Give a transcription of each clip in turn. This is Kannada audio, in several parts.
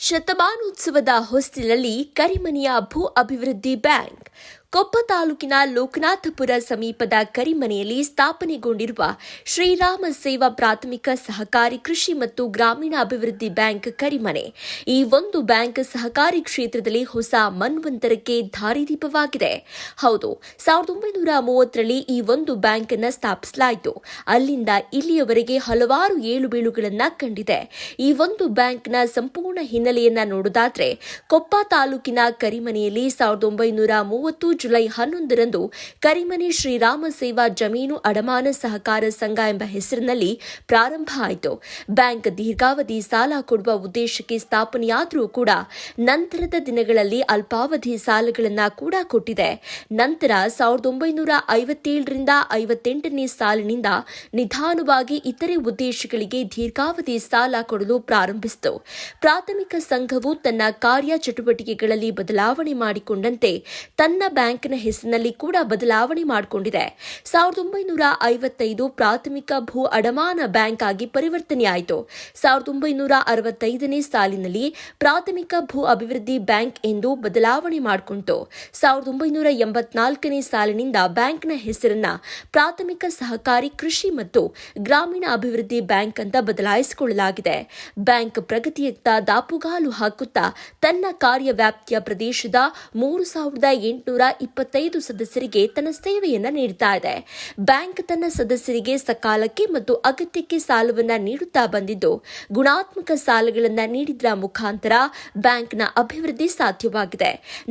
ಶತಮಾನೋತ್ಸವದ ಹೊಸ್ತಿಲಲ್ಲಿ ಕರಿಮನೆಯ ಭೂ ಅಭಿವೃದ್ಧಿ ಬ್ಯಾಂಕ್ ಕೊಪ್ಪ ತಾಲೂಕಿನ ಲೋಕನಾಥಪುರ ಸಮೀಪದ ಕರಿಮನೆಯಲ್ಲಿ ಸ್ಥಾಪನೆಗೊಂಡಿರುವ ಶ್ರೀರಾಮ ಸೇವಾ ಪ್ರಾಥಮಿಕ ಸಹಕಾರಿ ಕೃಷಿ ಮತ್ತು ಗ್ರಾಮೀಣ ಅಭಿವೃದ್ಧಿ ಬ್ಯಾಂಕ್ ಕರಿಮನೆ. ಈ ಒಂದು ಬ್ಯಾಂಕ್ ಸಹಕಾರಿ ಕ್ಷೇತ್ರದಲ್ಲಿ ಹೊಸ ಮನ್ವಂತರಕ್ಕೆ ದಾರಿದೀಪವಾಗಿದೆ ಹೌದು, ಸಾವಿರದ ಒಂಬೈನೂರ ಮೂವತ್ತರಲ್ಲಿ ಈ ಒಂದು ಬ್ಯಾಂಕ್ ಅನ್ನು ಸ್ಥಾಪಿಸಲಾಯಿತು. ಅಲ್ಲಿಂದ ಇಲ್ಲಿಯವರೆಗೆ ಹಲವಾರು ಏಳುಬೀಳುಗಳನ್ನ ಕಂಡಿದೆ. ಈ ಒಂದು ಬ್ಯಾಂಕ್ನ ಸಂಪೂರ್ಣ ಹಿನ್ನೆಲೆಯನ್ನ ನೋಡೋದಾದ್ರೆ, ಕೊಪ್ಪ ತಾಲೂಕಿನ ಕರಿಮನೆಯಲ್ಲಿ ಸಾವಿರದ ಒಂಬೈನೂರ ಮೂವತ್ತು ಜುಲೈ ಹನ್ನೊಂದರಂದು ಕರಿಮನೆ ಶ್ರೀರಾಮ ಸೇವಾ ಜಮೀನು ಅಡಮಾನ ಸಹಕಾರ ಸಂಘ ಎಂಬ ಹೆಸರಿನಲ್ಲಿ ಪ್ರಾರಂಭ ಆಯಿತು. ಬ್ಯಾಂಕ್ ದೀರ್ಘಾವಧಿ ಸಾಲ ಕೊಡುವ ಉದ್ದೇಶಕ್ಕೆ ಸ್ಥಾಪನೆಯಾದರೂ ಕೂಡ ನಂತರದ ದಿನಗಳಲ್ಲಿ ಅಲ್ಪಾವಧಿ ಸಾಲಗಳನ್ನು ಕೂಡ ಕೊಟ್ಟಿದೆ. ನಂತರ ಸಾವಿರದ ಒಂಬೈನೂರ ಐವತ್ತೇಳರಿಂದ ಐವತ್ತೆಂಟನೇ ಸಾಲಿನಿಂದ ನಿಧಾನವಾಗಿ ಇತರೆ ಉದ್ದೇಶಗಳಿಗೆ ದೀರ್ಘಾವಧಿ ಸಾಲ ಕೊಡಲು ಪ್ರಾರಂಭಿಸಿತು. ಪ್ರಾಥಮಿಕ ಸಂಘವು ತನ್ನ ಕಾರ್ಯ ಚಟುವಟಿಕೆಗಳಲ್ಲಿ ಬದಲಾವಣೆ ಮಾಡಿಕೊಂಡಂತೆ ತನ್ನ ಬ್ಯಾಂಕ್ನ ಹೆಸರಿನಲ್ಲಿ ಕೂಡ ಬದಲಾವಣೆ ಮಾಡಿಕೊಂಡಿದೆ. ಸಾವಿರದ ಒಂಬೈನೂರ ಐವತ್ತೈದು ಪ್ರಾಥಮಿಕ ಭೂ ಅಡಮಾನ ಬ್ಯಾಂಕ್ ಆಗಿ ಪರಿವರ್ತನೆಯಾಯಿತು. ಸಾವಿರದ ಒಂಬೈನೂರ ಅರವತ್ತೈದನೇ ಸಾಲಿನಲ್ಲಿ ಪ್ರಾಥಮಿಕ ಭೂ ಅಭಿವೃದ್ಧಿ ಬ್ಯಾಂಕ್ ಎಂದು ಬದಲಾವಣೆ ಮಾಡಿಕೊಂಡಿತು ಸಾವಿರದ ಒಂಬೈನೂರ ಎಂಬತ್ನಾಲ್ಕನೇ ಸಾಲಿನಿಂದ ಬ್ಯಾಂಕ್ನ ಹೆಸರನ್ನ ಪ್ರಾಥಮಿಕ ಸಹಕಾರಿ ಕೃಷಿ ಮತ್ತು ಗ್ರಾಮೀಣ ಅಭಿವೃದ್ಧಿ ಬ್ಯಾಂಕ್ ಅಂತ ಬದಲಾಯಿಸಿಕೊಳ್ಳಲಾಗಿದೆ. ಬ್ಯಾಂಕ್ ಪ್ರಗತಿಯತ್ತ ದಾಪುಗಾಲು ಹಾಕುತ್ತಾ ತನ್ನ ಕಾರ್ಯವ್ಯಾಪ್ತಿಯ ಪ್ರದೇಶದ ಮೂರು ಸಾವಿರದ ಎಂಟುನೂರ ಇಪ್ಪತ್ತೈದು ಸದಸ್ಯರಿಗೆ ತನ್ನ ಸೇವೆಯನ್ನು ನೀಡ್ತಾ ಇದೆ. ಬ್ಯಾಂಕ್ ತನ್ನ ಸದಸ್ಯರಿಗೆ ಸಕಾಲಕ್ಕೆ ಮತ್ತು ಅಗತ್ಯಕ್ಕೆ ಸಾಲವನ್ನ ನೀಡುತ್ತಾ ಬಂದಿದ್ದು, ಗುಣಾತ್ಮಕ ಸಾಲಗಳನ್ನು ನೀಡಿದ್ರ ಮುಖಾಂತರ ಬ್ಯಾಂಕ್ನ ಅಭಿವೃದ್ಧಿ ಸಾಧ್ಯವಾಗಿದೆ.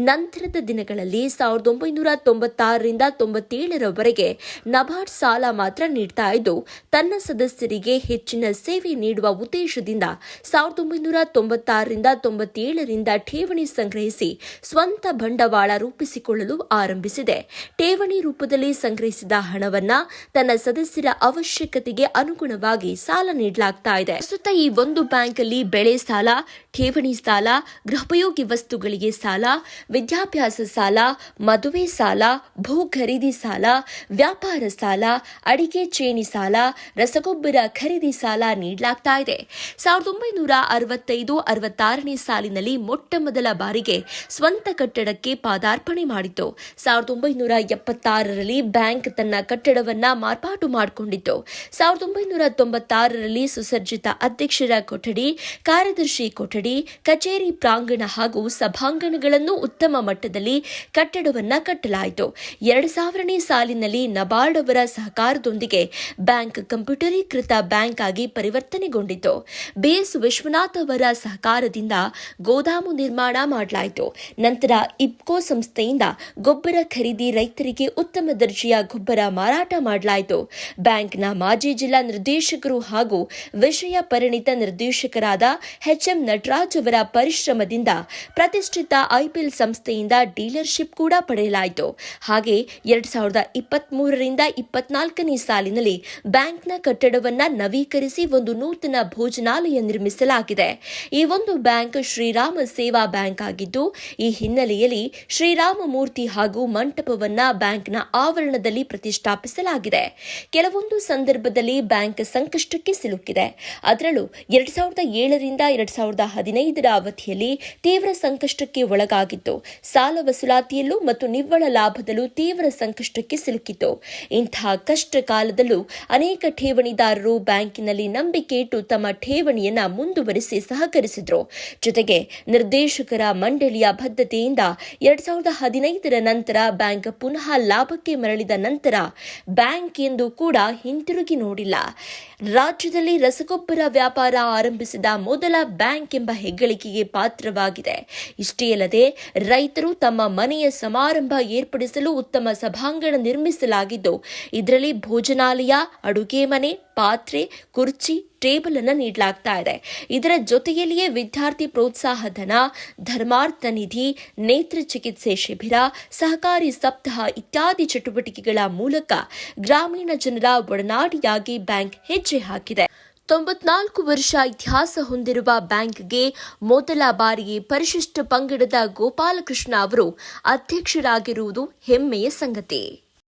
ನಂತರದ ದಿನಗಳಲ್ಲಿ ಸಾವಿರದ ಒಂಬೈನೂರ ತೊಂಬತ್ತಾರರಿಂದ ತೊಂಬತ್ತೇಳರವರೆಗೆ ನಬಾರ್ಡ್ ಸಾಲ ಮಾತ್ರ ನೀಡ್ತಾ ಇದ್ದು, ತನ್ನ ಸದಸ್ಯರಿಗೆ ಹೆಚ್ಚಿನ ಸೇವೆ ನೀಡುವ ಉದ್ದೇಶದಿಂದ ಸಾವಿರದ ಒಂಬೈನೂರ ತೊಂಬತ್ತಾರರಿಂದ ತೊಂಬತ್ತೇಳರಿಂದ ಠೇವಣಿ ಸಂಗ್ರಹಿಸಿ ಸ್ವಂತ ಬಂಡವಾಳ ರೂಪಿಸಿಕೊಳ್ಳಲು ಆರಂಭಿಸಿದೆ. ಠೇವಣಿ ರೂಪದಲ್ಲಿ ಸಂಗ್ರಹಿಸಿದ ಹಣವನ್ನ ತನ್ನ ಸದಸ್ಯರ ಅವಶ್ಯಕತೆಗೆ ಅನುಗುಣವಾಗಿ ಸಾಲ ನೀಡಲಾಗ್ತಾ ಇದೆ. ಪ್ರಸ್ತುತ ಈ ಒಂದು ಬ್ಯಾಂಕ್ ಅಲ್ಲಿ ಬೆಳೆ ಸಾಲ, ಠೇವಣಿ ಸಾಲ, ಗೃಹೋಪಯೋಗಿ ವಸ್ತುಗಳಿಗೆ ಸಾಲ, ವಿದ್ಯಾಭ್ಯಾಸ ಸಾಲ, ಮದುವೆ ಸಾಲ, ಭೂ ಖರೀದಿ ಸಾಲ, ವ್ಯಾಪಾರ ಸಾಲ, ಅಡಿಕೆ ಚೇಣಿ ಸಾಲ, ರಸಗೊಬ್ಬರ ಖರೀದಿ ಸಾಲ ನೀಡಲಾಗ್ತಾ ಇದೆ. ಸಾವಿರದ ಒಂಬೈನೂರ ಅರವತ್ತೈದು ಅರವತ್ತಾರನೇ ಸಾಲಿನಲ್ಲಿ ಮೊಟ್ಟ ಮೊದಲ ಬಾರಿಗೆ ಸ್ವಂತ ಕಟ್ಟಡಕ್ಕೆ ಪಾದಾರ್ಪಣೆ ಮಾಡಿತು. ಸಾವಿರದ ಒಂಬೈನೂರ ಎಪ್ಪತ್ತಾರರಲ್ಲಿ ಬ್ಯಾಂಕ್ ತನ್ನ ಕಟ್ಟಡವನ್ನ ಮಾರ್ಪಾಟು ಮಾಡಿಕೊಂಡಿತ್ತು ಸಾವಿರದ ಒಂಬೈನೂರ ತೊಂಬತ್ತಾರರಲ್ಲಿ ಸುಸಜ್ಜಿತ ಅಧ್ಯಕ್ಷರ ಕೊಠಡಿ, ಕಾರ್ಯದರ್ಶಿ ಕೊಠಡಿ, ಕಚೇರಿ ಪ್ರಾಂಗಣ ಹಾಗೂ ಸಭಾಂಗಣಗಳನ್ನು ಉತ್ತಮ ಮಟ್ಟದಲ್ಲಿ ಕಟ್ಟಡವನ್ನ ಕಟ್ಟಲಾಯಿತು. ಎರಡು ಸಾವಿರನೇ ಸಾಲಿನಲ್ಲಿ ನಬಾರ್ಡ್ ಅವರ ಸಹಕಾರದೊಂದಿಗೆ ಬ್ಯಾಂಕ್ ಕಂಪ್ಯೂಟರೀಕೃತ ಬ್ಯಾಂಕ್ ಆಗಿ ಪರಿವರ್ತನೆಗೊಂಡಿತು. ಬಿಎಸ್ ವಿಶ್ವನಾಥ್ ಅವರ ಸಹಕಾರದಿಂದ ಗೋದಾಮು ನಿರ್ಮಾಣ ಮಾಡಲಾಯಿತು. ನಂತರ ಇಪ್ಕೋ ಸಂಸ್ಥೆಯಿಂದ ಗೊಬ್ಬರ ಖರೀದಿ ರೈತರಿಗೆ ಉತ್ತಮ ದರ್ಜೆಯ ಗೊಬ್ಬರ ಮಾರಾಟ ಮಾಡಲಾಯಿತು. ಬ್ಯಾಂಕ್ನ ಮಾಜಿ ಜಿಲ್ಲಾ ನಿರ್ದೇಶಕರು ಹಾಗೂ ವಿಷಯ ಪರಿಣಿತ ನಿರ್ದೇಶಕರಾದ ಎಚ್ಎಂ ನಟರಾಜ್ ಅವರ ಪರಿಶ್ರಮದಿಂದ ಪ್ರತಿಷ್ಠಿತ ಐಪಿಎಲ್ ಸಂಸ್ಥೆಯಿಂದ ಡೀಲರ್ಶಿಪ್ ಕೂಡ ಪಡೆಯಲಾಯಿತು. ಹಾಗೆ ಎರಡ್ ಸಾವಿರದ ಇಪ್ಪತ್ತ್ ಮೂರರಿಂದ ಇಪ್ಪತ್ನಾಲ್ಕನೇ ಸಾಲಿನಲ್ಲಿ ಬ್ಯಾಂಕ್ನ ಕಟ್ಟಡವನ್ನ ನವೀಕರಿಸಿ ಒಂದು ನೂತನ ಭೋಜನಾಲಯ ನಿರ್ಮಿಸಲಾಗಿದೆ. ಈ ಒಂದು ಬ್ಯಾಂಕ್ ಶ್ರೀರಾಮ ಸೇವಾ ಬ್ಯಾಂಕ್ ಆಗಿದ್ದು, ಈ ಹಿನ್ನೆಲೆಯಲ್ಲಿ ಶ್ರೀರಾಮ ಮೂರ್ತಿ ಹಾಗೂ ಮಂಟಪವನ್ನ ಬ್ಯಾಂಕ್ನ ಆವರಣದಲ್ಲಿ ಪ್ರತಿಷ್ಠಾಪಿಸಲಾಗಿದೆ. ಕೆಲವೊಂದು ಸಂದರ್ಭದಲ್ಲಿ ಬ್ಯಾಂಕ್ ಸಂಕಷ್ಟಕ್ಕೆ ಸಿಲುಕಿದೆ. ಅದರಲ್ಲೂ ಎರಡ್ ಸಾವಿರದ ಏಳರಿಂದ ಎರಡ್ ಸಾವಿರದ ಹದಿನೈದರ ಅವಧಿಯಲ್ಲಿ ತೀವ್ರ ಸಂಕಷ್ಟಕ್ಕೆ ಒಳಗಾಗಿತ್ತು. ಸಾಲ ವಸೂಲಾತಿಯಲ್ಲೂ ಮತ್ತು ನಿವ್ವಳ ಲಾಭದಲ್ಲೂ ತೀವ್ರ ಸಂಕಷ್ಟಕ್ಕೆ ಸಿಲುಕಿತು ಇಂತಹ ಕಷ್ಟ ಕಾಲದಲ್ಲೂ ಅನೇಕ ಠೇವಣಿದಾರರು ಬ್ಯಾಂಕಿನಲ್ಲಿ ನಂಬಿಕೆ ಇಟ್ಟು ತಮ್ಮ ಠೇವಣಿಯನ್ನ ಮುಂದುವರಿಸಿ ಸಹಕರಿಸಿದ್ರು. ಜೊತೆಗೆ ನಿರ್ದೇಶಕರ ಮಂಡಳಿಯ ಬದ್ಧತೆಯಿಂದ ಎರಡ್ ಸಾವಿರದ ಹದಿನೈದರ ನಂತರ ಬ್ಯಾಂಕ್ ಪುನಃ ಲಾಭಕ್ಕೆ ಮರಳಿದ ನಂತರ ಬ್ಯಾಂಕ್ ಎಂದು ಕೂಡ ಹಿಂತಿರುಗಿ ನೋಡಿಲ್ಲ. ರಾಜ್ಯದಲ್ಲಿ ರಸಗೊಬ್ಬರ ವ್ಯಾಪಾರ ಆರಂಭಿಸಿದ ಮೊದಲ ಬ್ಯಾಂಕ್ ಎಂಬ ಹೆಗ್ಗಳಿಕೆಗೆ ಪಾತ್ರವಾಗಿದೆ. ಇಷ್ಟೇ ಅಲ್ಲದೆ, ರೈತರು ತಮ್ಮ ಮನೆಯ ಸಮಾರಂಭ ಏರ್ಪಡಿಸಲು ಉತ್ತಮ ಸಭಾಂಗಣ ನಿರ್ಮಿಸಲಾಗಿದ್ದು, ಇದರಲ್ಲಿ ಭೋಜನಾಲಯ, ಅಡುಗೆ ಮನೆ, ಪಾತ್ರೆ, ಕುರ್ಚಿ, ಟೇಬಲ್ ಅನ್ನು ನೀಡಲಾಗ್ತಾ ಇದೆ. ಇದರ ಜೊತೆಯಲ್ಲಿಯೇ ವಿದ್ಯಾರ್ಥಿ ಪ್ರೋತ್ಸಾಹ ಧನ, ಧರ್ಮಾರ್ಥ ನಿಧಿ, ನೇತ್ರ ಚಿಕಿತ್ಸೆ ಶಿಬಿರ, ಸಹಕಾರಿ ಸಪ್ತಾಹ ಇತ್ಯಾದಿ ಚಟುವಟಿಕೆಗಳ ಮೂಲಕ ಗ್ರಾಮೀಣ ಜನರ ಒಡನಾಡಿಯಾಗಿ ಬ್ಯಾಂಕ್ ಹೆಜ್ಜೆ ಹಾಕಿದೆ. ತೊಂಬತ್ನಾಲ್ಕು ವರ್ಷ ಇತಿಹಾಸ ಹೊಂದಿರುವ ಬ್ಯಾಂಕ್ಗೆ ಮೊದಲ ಬಾರಿಗೆ ಪರಿಶಿಷ್ಟ ಪಂಗಡದ ಗೋಪಾಲಕೃಷ್ಣ ಅವರು ಅಧ್ಯಕ್ಷರಾಗಿರುವುದು ಹೆಮ್ಮೆಯ ಸಂಗತಿ.